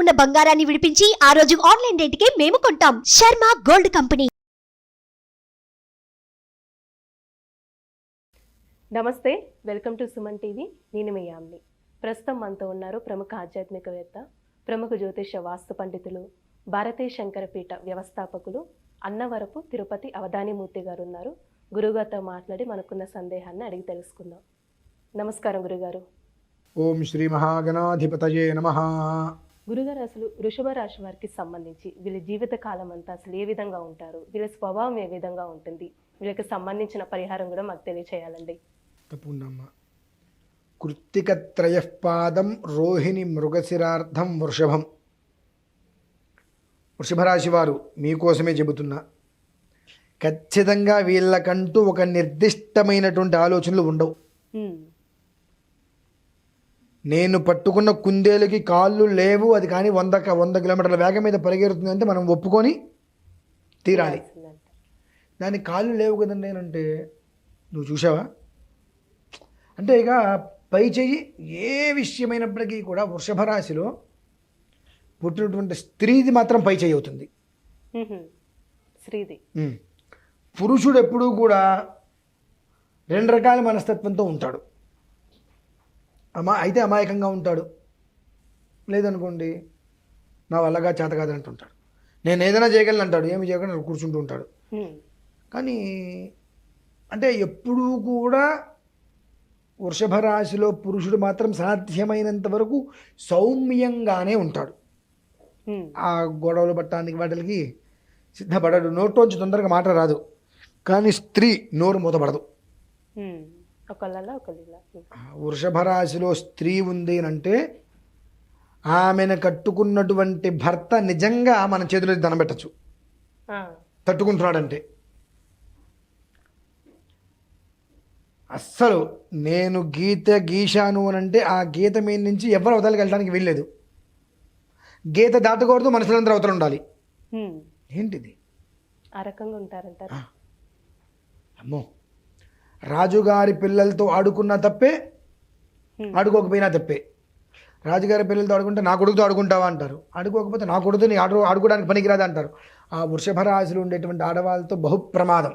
ఉన్న బంగారాన్ని విడిపించి ఆ రోజు ఆన్లైన్ రేటుకే మేము కొంటాం. Sharma gold company. Namaste welcome to Suman TV. నేను మీ యామ్ని. ప్రస్తుతం మనతో ఉన్నారు ప్రముఖ ఆధ్యాత్మికవేత్త ప్రముఖ జ్యోతిష వాస్తు పండితులు భారతీయ శంకరపీఠ వ్యవస్థాపకులు అన్నవరపు తిరుపతి అవధానిమూర్తి గారు ఉన్నారు గురుగారితో మాట్లాడి మనకున్న సందేహాన్ని అడిగి తెలుసుకుందాం. నమస్కారం గురుగారు. ఓం శ్రీ మహాగణాధిపతయే నమ. గురుగారు అసలు వృషభ రాశి వారికి సంబంధించి వీళ్ళ జీవిత కాలం అంతా అసలు ఏ విధంగా ఉంటారు? వీళ్ళ స్వభావం ఏ విధంగా ఉంటుంది? వీళ్ళకి సంబంధించిన పరిహారం కూడా మాకు తెలియచేయాలండి. తప్పకుండా కృత్తికత్రయపాదం రోహిణి మృగశిరార్థం వృషభం. వృషభరాశి వారు మీకోసమే చెబుతున్నా. ఖచ్చితంగా వీళ్ళకంటూ ఒక నిర్దిష్టమైనటువంటి ఆలోచనలు ఉండవు. నేను పట్టుకున్న కుందేలుకి కాళ్ళు లేవు అది కానీ వంద వంద కిలోమీటర్ల వేగం మీద పరిగెడుతుంది అంటే మనం ఒప్పుకొని తీరాలి. దానికి కాళ్ళు లేవు కదండి అంటే నువ్వు చూసావా అంటే ఇక పై చెయ్యి ఏ విషయమైనప్పటికీ కూడా వృషభ రాశిలో పుట్టినటువంటి స్త్రీది మాత్రం పై చెయ్యి అవుతుంది. శ్రీది ఉమ్. పురుషుడు ఎప్పుడూ కూడా రెండు రకాల మనస్తత్వంతో ఉంటాడు అమా అయితే అమాయకంగా ఉంటాడు. లేదనుకోండి నా వల్లగా చేత కాదని అంటుంటాడు. నేను ఏదైనా చేయగలను అంటాడు ఏమి చేయకుండా కూర్చుంటూ ఉంటాడు. కానీ అంటే ఎప్పుడూ కూడా వృషభ రాశిలో పురుషుడు మాత్రం సాధ్యమైనంత వరకు సౌమ్యంగానే ఉంటాడు. ఆ గొడవలు పట్టడానికి వాటికి సిద్ధపడడు. నోట్లోంచి తొందరగా మాట రాదు. కానీ స్త్రీ నోరు మూతపడదు వృషభ రాశిలో స్త్రీ ఉంది అని అంటే ఆమెను కట్టుకున్నటువంటి భర్త నిజంగా మన చేతిలో దండం పెట్టచ్చు. తట్టుకుంటున్నాడంటే. అస్సలు నేను గీత గీశాను అని అంటే ఆ గీత మీద నుంచి ఎవరు అవతలకి వెళ్ళడానికి వీల్లేదు. గీత దాటకూడదు మనుషులందరూ అవతల ఉండాలి. ఏంటిది? ఆ రకంగా ఉంటారంటారు. అమ్మో. రాజుగారి పిల్లలతో ఆడుకున్నా తప్పే. ఆడుకోకపోయినా తప్పే. రాజుగారి పిల్లలతో ఆడుకుంటే నా కొడుకుతో ఆడుకుంటావా అంటారు. ఆడుకోకపోతే నా కొడుకు నీ ఆడు ఆడుకోవడానికి పనికిరాదు అంటారు. ఆ వృషభ రాశిలో ఉండేటువంటి ఆడవాళ్ళతో బహు ప్రమాదం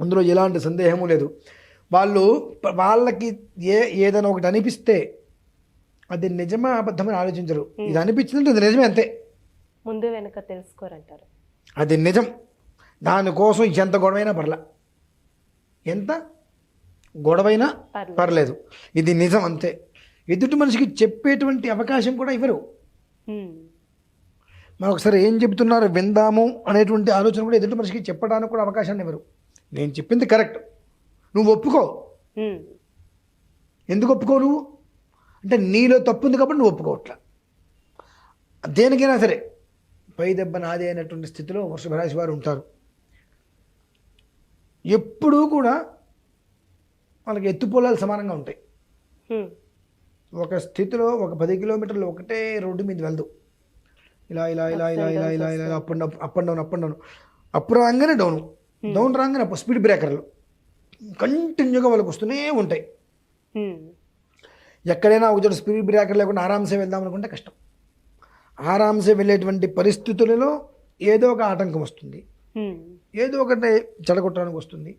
అందులో ఎలాంటి సందేహము లేదు. వాళ్ళు వాళ్ళకి ఏ ఏదైనా ఒకటి అనిపిస్తే అది నిజమా అబద్ధమని ఆలోచించరు. ఇది అనిపించిందంటే అది నిజమే అంతే. ముందు వెనక తెలుసుకోరంటారు. అది నిజం. దానికోసం ఎంత గొడవైనా పర్లా. ఎంత? గొడవైనా పర్లేదు. ఇది నిజం అంతే. ఎదుటి మనిషికి చెప్పేటువంటి అవకాశం కూడా ఇవ్వరు. మనం ఒకసారి ఏం చెబుతున్నారో విందాము అనేటువంటి ఆలోచన కూడా ఎదుటి మనిషికి చెప్పడానికి కూడా అవకాశాన్ని ఇవ్వరు. నేను చెప్పింది కరెక్ట్. నువ్వు ఒప్పుకో. ఎందుకు ఒప్పుకో నువ్వు? అంటే నీలో తప్పు ఉంది కాబట్టి నువ్వు ఒప్పుకోవట్లా దేనికైనా సరే. పై దెబ్బ నాదే అనేటువంటి స్థితిలో వృషభరాశి వారు ఉంటారు. ఎప్పుడూ కూడా వాళ్ళకి ఎత్తు పొలాలు సమానంగా ఉంటాయి. ఒక స్థితిలో ఒక పది కిలోమీటర్లు ఒకటే రోడ్డు మీద వెళ్దు. ఇలా ఇలా ఇలా ఇలా ఇలా ఇలా ఇలా up and up and down up and down up రాగానే డౌన్. డౌన్ రాగానే అప్ స్పీడ్ బ్రేకర్లు. కంటిన్యూగా వాళ్ళకి వస్తూనే ఉంటాయి. ఎక్కడైనా ఒక చోట స్పీడ్ బ్రేకర్ లేకుండా ఆరామ్సే వెళ్దాం అనుకుంటే కష్టం. ఆరామ్సే వెళ్ళేటువంటి పరిస్థితులలో ఏదో ఒక ఆటంకం వస్తుంది. ఏదో ఒకటి చెడగొట్టడానికి వస్తుంది.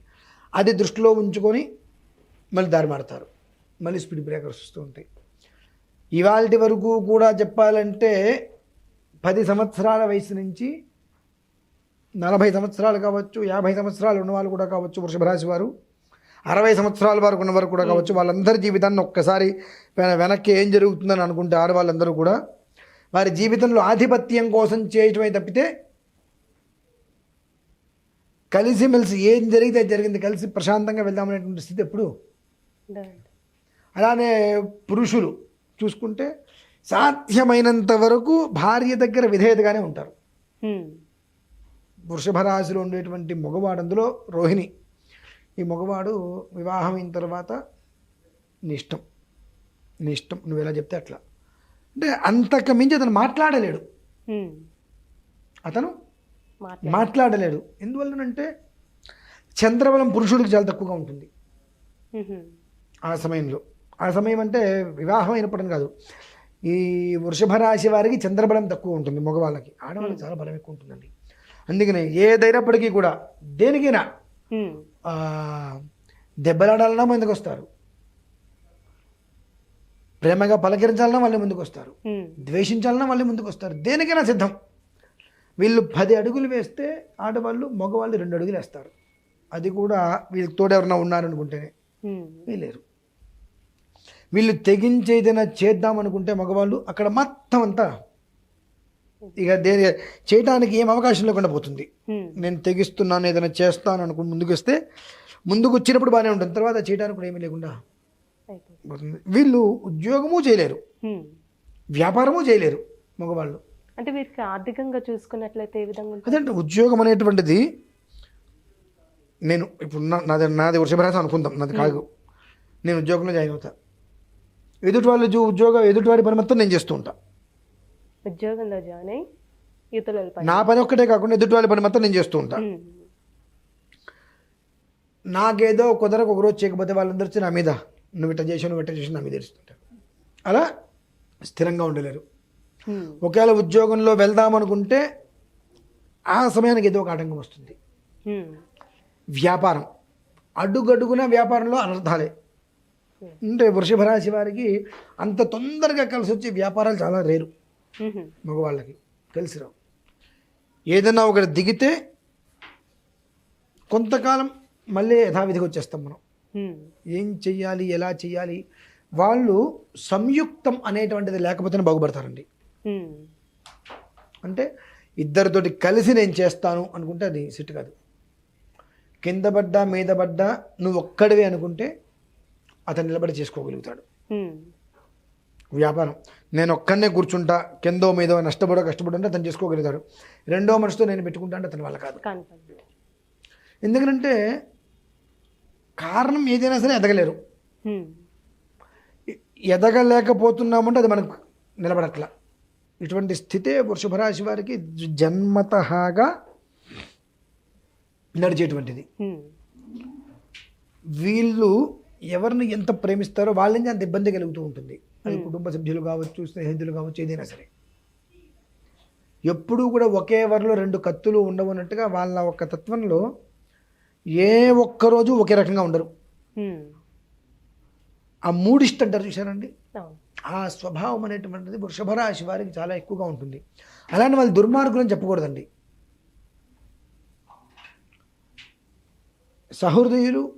అది దృష్టిలో ఉంచుకొని మళ్ళీ దారి మారుతారు. మళ్ళీ స్పీడ్ బ్రేకర్స్ వస్తూ ఉంటాయి. ఇవాళ వరకు కూడా చెప్పాలంటే పది సంవత్సరాల వయసు నుంచి నలభై సంవత్సరాలు కావచ్చు యాభై సంవత్సరాలు ఉన్న వాళ్ళు కూడా కావచ్చు వృషభరాశి వారు అరవై సంవత్సరాల వరకు ఉన్న వారు కూడా కావచ్చు వాళ్ళందరి జీవితాన్ని ఒక్కసారి వెనక్కి ఏం జరుగుతుందని అనుకుంటే ఆడవాళ్ళందరూ కూడా వారి జీవితంలో ఆధిపత్యం కోసం చేయటమే తప్పితే కలిసిమెలిసి ఏం జరిగితే జరిగింది కలిసి ప్రశాంతంగా వెళ్దామనేటువంటి స్థితి ఎప్పుడు. అలానే పురుషులు చూసుకుంటే సాధ్యమైనంత వరకు భార్య దగ్గర విధేయతగానే ఉంటారు హ్మ్. వృషభ రాశిలో ఉండేటువంటి మగవాడు అందులో రోహిణి ఈ మగవాడు వివాహం అయిన తర్వాత నీ ఇష్టం నీ ఇష్టం నువ్వు ఎలా చెప్తే అట్లా అంటే అంతకు మించి అతను మాట్లాడలేడు హ్మ్. అతను మాట్లాడలేడు. ఎందువల్లనంటే చంద్రబలం పురుషుడికి చాలా తక్కువగా ఉంటుంది. ఆ సమయంలో. ఆ సమయం అంటే వివాహం అయినప్పుడు కాదు. ఈ వృషభ రాశి వారికి చంద్రబలం తక్కువ ఉంటుంది మగవాళ్ళకి. ఆడవాళ్ళకి చాలా బలం ఎక్కువ ఉంటుందండి. అందుకనే ఏదైనప్పటికీ కూడా దేనికైనా దెబ్బలాడాలన్నా ముందుకు వస్తారు ప్రేమగా పలకరించాలన్నా మళ్ళీ ముందుకు వస్తారు ద్వేషించాలన్నా మళ్ళీ ముందుకు వస్తారు దేనికైనా సిద్ధం. వీళ్ళు పది అడుగులు వేస్తే ఆడవాళ్ళు మగవాళ్ళు రెండు అడుగులు వేస్తారు. అది కూడా వీళ్ళకి తోడు ఎవరైనా ఉన్నారనుకుంటేనే వీలేరు. వీళ్ళు తెగించి ఏదైనా చేద్దాం అనుకుంటే మగవాళ్ళు అక్కడ మొత్తం అంతా ఇక దేని చేయడానికి ఏం అవకాశం లేకుండా పోతుంది. నేను తెగిస్తున్నాను ఏదైనా చేస్తాను అనుకుని ముందుకు వస్తే ముందుకు వచ్చినప్పుడు బాగానే ఉంటుంది. తర్వాత చేయడానికి కూడా ఏమీ లేకుండా. పోతుంది. వీళ్ళు ఉద్యోగము చేయలేరు. వ్యాపారము చేయలేరు మగవాళ్ళు. అంటే వీరికి ఆర్థికంగా చూసుకున్నట్లయితే ఏ విధంగా ఉంటుంది? అదంటే? ఉద్యోగం అనేటువంటిది నేను ఇప్పుడు నాది నాది వృషభరాశి అనుకుందాం. నాది కాదు. నేను ఉద్యోగంలో జాయిన్ అవుతా. ఎదుటి వాళ్ళు ఉద్యోగం ఎదుటి వాడి పని మొత్తం నేను చేస్తూ ఉంటా. ఉద్యోగంలో జాయిన్ అయ్యి నా పని ఒక్కటే కాకుండా ఎదుటి వాళ్ళ పని మొత్తం నేను చేస్తూ ఉంటా. నాకేదో కుదరకు ఒక రోజు చేయకపోతే వాళ్ళందరూ వచ్చి నా మీద నువ్వు ఇట్లా చేసావు నువ్వు ఇట్లా చేసి నా మీద ఇస్తుంటారు అలా స్థిరంగా ఉండలేరు. ఒకవేళ ఉద్యోగంలో వెళ్దామనుకుంటే ఆ సమయానికి ఏదో ఒక ఆటంకం వస్తుంది. ఉమ్, వ్యాపారం. అడుగడుగున వ్యాపారంలో అనర్థాలే. అంటే వృషభ రాశి వారికి అంత తొందరగా కలిసి వచ్చే వ్యాపారాలు చాలా రేరు. ఉమ్, మగవాళ్ళకి కలిసి రావు. ఏదైనా ఒకటి దిగితే కొంతకాలం మళ్ళీ యథావిధిగా వచ్చేస్తాం మనం. ఏం చెయ్యాలి? ఎలా చెయ్యాలి? వాళ్ళు సంయుక్తం అనేటువంటిది లేకపోతేనే బాగుపడతారండి. అంటే ఇద్దరితోటి కలిసి నేను చేస్తాను అనుకుంటే అది సిట్ కాదు. కింద పడ్డా మీద పడ్డా నువ్వు ఒక్కడివే అనుకుంటే అతను నిలబడి చేసుకోగలుగుతాడు. వ్యాపారం. నేను ఒక్కడనే కూర్చుంటా కిందో మీదో నష్టపడో కష్టపడో అంటే అతను చేసుకోగలుగుతాడు. రెండో మనిషితో నేను పెట్టుకుంటా అంటే అతని వల్ల కాదు. ఎందుకంటే కారణం ఏదైనా సరే ఎదగలేరు. ఎదగలేకపోతున్నామంటే అది మనకు నిలబడట్లా. ఇటువంటి స్థితే వృషభ రాశి వారికి జన్మతహాగా నడిచేటువంటిది. వీళ్ళు ఎవరిని ఎంత ప్రేమిస్తారో వాళ్ళ నుంచి అంత ఇబ్బంది కలుగుతూ ఉంటుంది. అది కుటుంబ సభ్యులు కావచ్చు స్నేహితులు కావచ్చు ఏదైనా సరే. ఎప్పుడూ కూడా ఒకే వరలో రెండు కత్తులు ఉండవు అన్నట్టుగా వాళ్ళ ఒక్క తత్వంలో ఏ ఒక్క రోజు ఒకే రకంగా ఉండరు. ఆ మూడిష్ట అంటారు అవును. ఆ స్వభావం అనేటువంటిది వృషభ రాశి వారికి చాలా ఎక్కువగా ఉంటుంది. అలాంటి వాళ్ళు దుర్మార్గులు అని చెప్పకూడదండి. సహృదయులు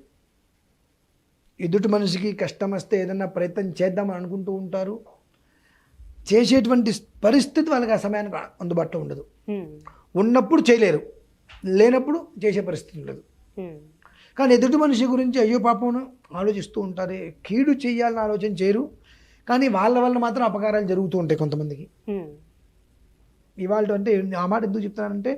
ఎదుటి మనిషికి కష్టం వస్తే ఏదన్నా ప్రయత్నం చేద్దామని అనుకుంటూ ఉంటారు. చేసేటువంటి పరిస్థితి వాళ్ళకి ఆ సమయానికి అందుబాటులో ఉండదు. ఉన్నప్పుడు చేయలేరు. లేనప్పుడు చేసే పరిస్థితి ఉండదు. కానీ ఎదుటి మనిషి గురించి అయ్యో పాపం ఆలోచిస్తూ ఉంటారు. కీడు చేయాలని ఆలోచన చేయరు. కానీ వాళ్ళ వల్ల మాత్రం అపకారాలు జరుగుతూ ఉంటాయి కొంతమందికి. ఇవాళ అంటే ఆ మాట ఎందుకు చెప్తున్నానంటే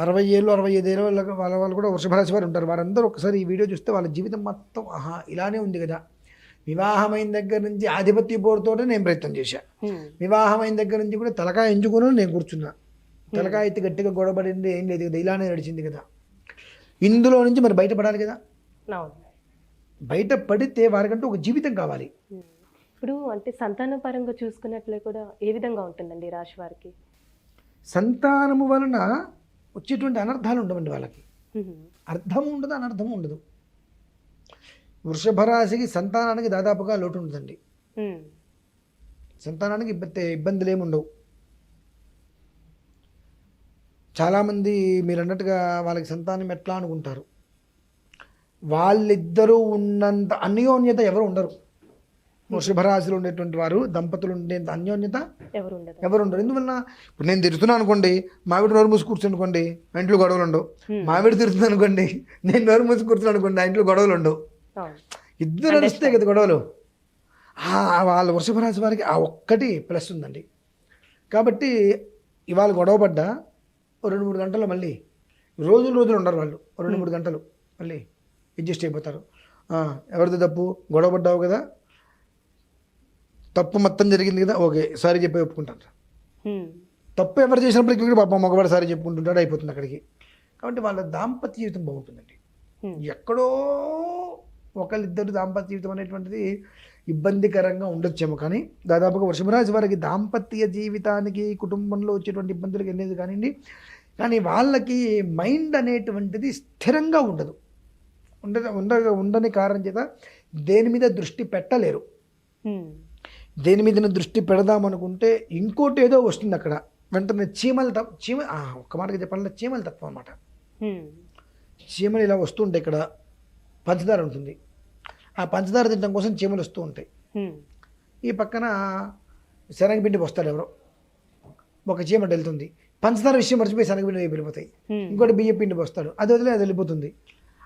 అరవై ఏళ్ళు అరవై ఐదు ఏళ్ళు వాళ్ళ వాళ్ళ వాళ్ళు కూడా వృషభరాశి వారు ఉంటారు. వారందరూ ఒకసారి ఈ వీడియో చూస్తే వాళ్ళ జీవితం మొత్తం ఆహా ఇలానే ఉంది కదా. వివాహమైన దగ్గర నుంచి ఆధిపత్య పోరుతోనే నేను ప్రయత్నం చేశాను వివాహమైన దగ్గర నుంచి కూడా తలకాయ ఎంచుకుని నేను కూర్చున్నా. తలకాయ ఎత్తి గట్టిగా గొడవబడింది ఏం లేదు కదా ఇలానే నడిచింది కదా. ఇందులో నుంచి మరి బయటపడాలి కదా. బయట పడితే వారికంటూ ఒక జీవితం కావాలి. ఇప్పుడు అంటే సంతాన పరంగా చూసుకున్నట్లే కూడా ఏ విధంగా ఉంటుందండి రాశి వారికి? సంతానము వలన వచ్చేటువంటి అనర్థాలు ఉండవండి వాళ్ళకి. అర్థం ఉండదు అనర్థం ఉండదు. వృషభ రాశికి సంతానానికి దాదాపుగా లోటు ఉంటుందండి. సంతానానికి ఇబ్బంది ఇబ్బందులు ఏమి ఉండవు. చాలామంది మీరు అన్నట్టుగా వాళ్ళకి సంతానం ఎట్లా అనుకుంటారు? వాళ్ళిద్దరూ ఉన్నంత అన్యోన్యత ఎవరు ఉండరు. వృషభ రాశిలో ఉండేటువంటి వారు దంపతులు ఉండేంత అన్యోన్యత ఎవరు ఉండరు ఎందువల్ల ఇప్పుడు నేను తిరుగుతున్నాను అనుకోండి మావిడి నోరు మూసి కూర్చుని అనుకోండి మా ఇంట్లో గొడవలు ఉండవు. మావిడి తిరుగుతుంది అనుకోండి నేను నోరు మూసి కూర్చుని అనుకోండి ఆ ఇంట్లో గొడవలు ఉండవు. ఇద్దరు నడిస్తే కదా గొడవలు. ఆ వాళ్ళ వృషభ రాశి వారికి ఆ ఒక్కటి ప్లస్ ఉందండి. కాబట్టి ఇవాళ గొడవ పడ్డా ఓ రెండు మూడు గంటలు మళ్ళీ రోజులు రోజులు ఉండరు వాళ్ళు. రెండు మూడు గంటలు మళ్ళీ అడ్జస్ట్ అయిపోతారు. ఎవరిది తప్పు? గొడవ పడ్డావు కదా? తప్పు మొత్తం జరిగింది కదా ఓకే సారీ చెప్పి ఒప్పుకుంటాను ఉమ్, తప్పు ఎవరు చేసినప్పటికీ కూడా పాపం మగవాడు సారీ చెప్పుకుంటుంటాడు అయిపోతుంది అక్కడికి. కాబట్టి వాళ్ళ దాంపత్య జీవితం బాగుంటుందండి. ఎక్కడో ఒకళ్ళిద్దరు దాంపత్య జీవితం అనేటువంటిది ఇబ్బందికరంగా ఉండొచ్చేమో కానీ దాదాపుగా వృషభ రాశి వారికి దాంపత్య జీవితానికి కుటుంబంలో వచ్చేటువంటి ఇబ్బందులకు వెళ్ళేది కానివ్వండి కానీ వాళ్ళకి మైండ్ అనేటువంటిది స్థిరంగా ఉండదు. ఉండ ఉండ ఉండని కారణం చేత దేని మీద దృష్టి పెట్టలేరు. దేని మీద దృష్టి పెడదామనుకుంటే ఇంకోటి ఏదో వస్తుంది అక్కడ. వెంటనే చీమల తప్ప చీమ ఆ, ఒక్క మాటగా చెప్పాలంటే చీమల తత్వం అన్నమాట. ఉమ్, చీమలు ఇలా వస్తుంటాయి ఇక్కడ. పంచదార ఉంటుంది. ఆ పంచదార తినడం కోసం చీమలు వస్తూ ఉంటాయి. ఈ పక్కన శనగపిండి వస్తాడు ఎవరో. ఒక చీమ వెళ్తుంది. పంచదార విషయం మర్చిపోయి శనగపిండి వెళ్ళిపోతాయి. ఇంకోటి బియ్య పిండి వస్తాడు అది వదిలే అది వెళ్ళిపోతుంది.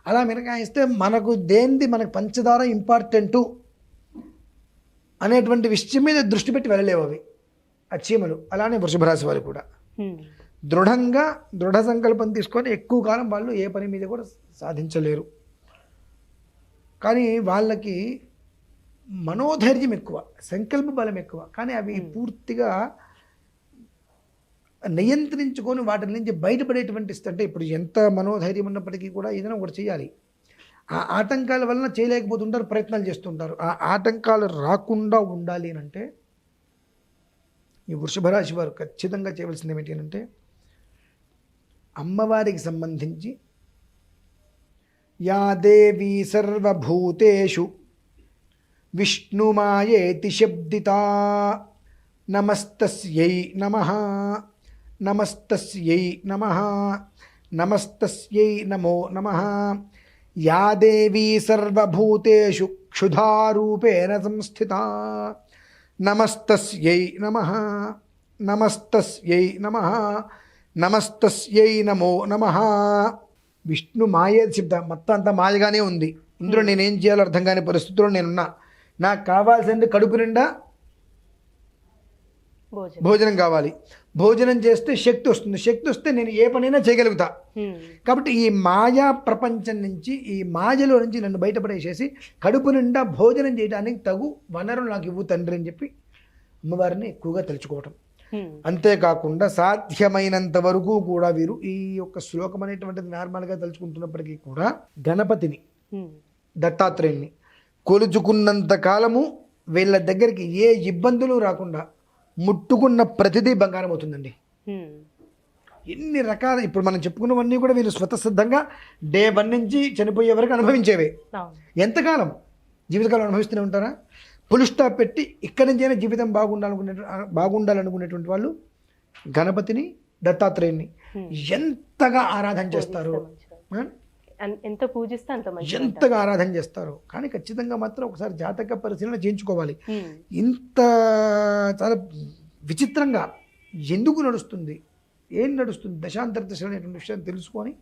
అలా మినహాయిస్తే మనకు దేనిది మనకు పంచదార ఇంపార్టెంటు అనేటువంటి విషయం మీద దృష్టి పెట్టి వెళ్ళలేవు అవి. ఆ చీమలు అలానే వృషభ రాశి వారు కూడా. దృఢంగా దృఢ సంకల్పం తీసుకొని ఎక్కువ కాలం వాళ్ళు ఏ పని మీద కూడా సాధించలేరు. కానీ వాళ్ళకి మనోధైర్యం ఎక్కువ సంకల్ప బలం ఎక్కువ. కానీ అవి పూర్తిగా నియంత్రించుకొని వాటి నుంచి బయటపడేటువంటి అంటే ఇప్పుడు ఎంత మనోధైర్యం ఉన్నప్పటికీ కూడా ఏదైనా ఒకటి చేయాలి. ఆ ఆటంకాల వలన చేయలేకపోతుంటారు ప్రయత్నాలు చేస్తుంటారు. ఆ ఆటంకాలు రాకుండా ఉండాలి అని అంటే ఈ వృషభ రాశి వారు ఖచ్చితంగా చేయవలసింది ఏమిటి అంటే అమ్మవారికి సంబంధించి యా దేవీ సర్వభూతేషు విష్ణుమాయేతి శబ్దిత నమస్తస్యై నమ నమస్తస్యై నమ నమస్తస్యై నమో నమ యా దేవీ సర్వభూతేషు క్షుధారూపేణ సంస్థిత. నమస్తస్యై నమ నమస్తస్యై నమ నమస్తస్యై నమో నమ. విష్ణు మాయే శబ్ద మొత్తం అంతా మాయగానే ఉంది. ఇందులో నేనేం చేయాలో అర్థం కాని పరిస్థితుల్లో నేనున్నా. నాకు కావాల్సింది కడుపు నిండా భోజనం. కావాలి. భోజనం చేస్తే శక్తి వస్తుంది. శక్తి వస్తే నేను ఏ పనైనా చేయగలుగుతా. కాబట్టి ఈ మాయా ప్రపంచం నుంచి ఈ మాయలో నుంచి నన్ను బయటపడేసేసి కడుపు నిండా భోజనం చేయడానికి తగు వనరులు నాకు ఇవ్వు తండ్రి అని చెప్పి అమ్మవారిని ఎక్కువగా తలుచుకోవటం. అంతేకాకుండా సాధ్యమైనంత వరకు కూడా వీరు ఈ యొక్క శ్లోకం అనేటువంటిది నార్మల్గా తలుచుకుంటున్నప్పటికీ కూడా గణపతిని దత్తాత్రేయుని కొలుచుకున్నంత కాలము వీళ్ళ దగ్గరికి ఏ ఇబ్బందులు రాకుండా ముట్టుకున్న ప్రతిదీ బంగారం అవుతుందండి. ఎన్ని రకాల ఇప్పుడు మనం చెప్పుకున్నవన్నీ కూడా వీళ్ళు స్వతసిద్ధంగా డే వన్ నుంచి చనిపోయే వరకు అనుభవించేవే. ఎంతకాలం? జీవితకాలం అనుభవిస్తూనే ఉంటారా? పులి స్టాప్ పెట్టి ఇక్కడి నుంచైనా జీవితం బాగుండాలనుకునే బాగుండాలనుకునేటువంటి వాళ్ళు గణపతిని దత్తాత్రేయుని ఎంతగా ఆరాధన చేస్తారు. ఎంత పూజిస్తే అంత అంటారు. ఎంతగా ఆరాధన చేస్తారు. కానీ ఖచ్చితంగా మాత్రం ఒకసారి జాతక పరిశీలన చేయించుకోవాలి. ఇంత చాలా విచిత్రంగా ఎందుకు నడుస్తుంది? ఏం నడుస్తుంది? దశాంతర దశ అనేటువంటి విషయం తెలుసుకొని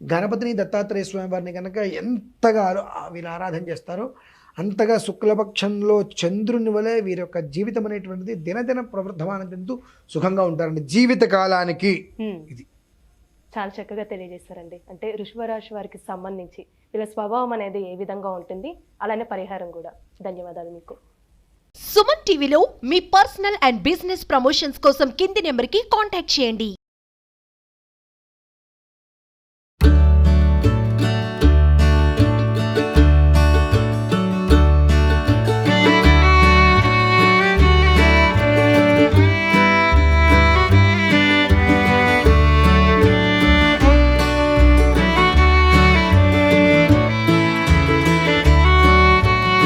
గణపతిని దత్తాత్రేయ స్వామి వారిని కనుక ఎంతగా వీళ్ళు ఆరాధన చేస్తారో అంతగా శుక్లపక్షంలో చంద్రుని వలె వీరి యొక్క జీవితం అనేటువంటిది దినదిన ప్రవృద్ధమానం చెందుతూ సుఖంగా ఉంటారండి జీవిత కాలానికి. ఇది. చాలా చక్కగా తెలియజేస్తారండి అంటే ఋషభరాశి వారికి సంబంధించి వీళ్ళ స్వభావం అనేది ఏ విధంగా ఉంటుంది అలానే పరిహారం కూడా. ధన్యవాదాలు మీకు. సుమన్ టీవీలో మీ పర్సనల్ అండ్ బిజినెస్ ప్రమోషన్స్ కోసం కింది నెంబర్కి కాంటాక్ట్ చేయండి.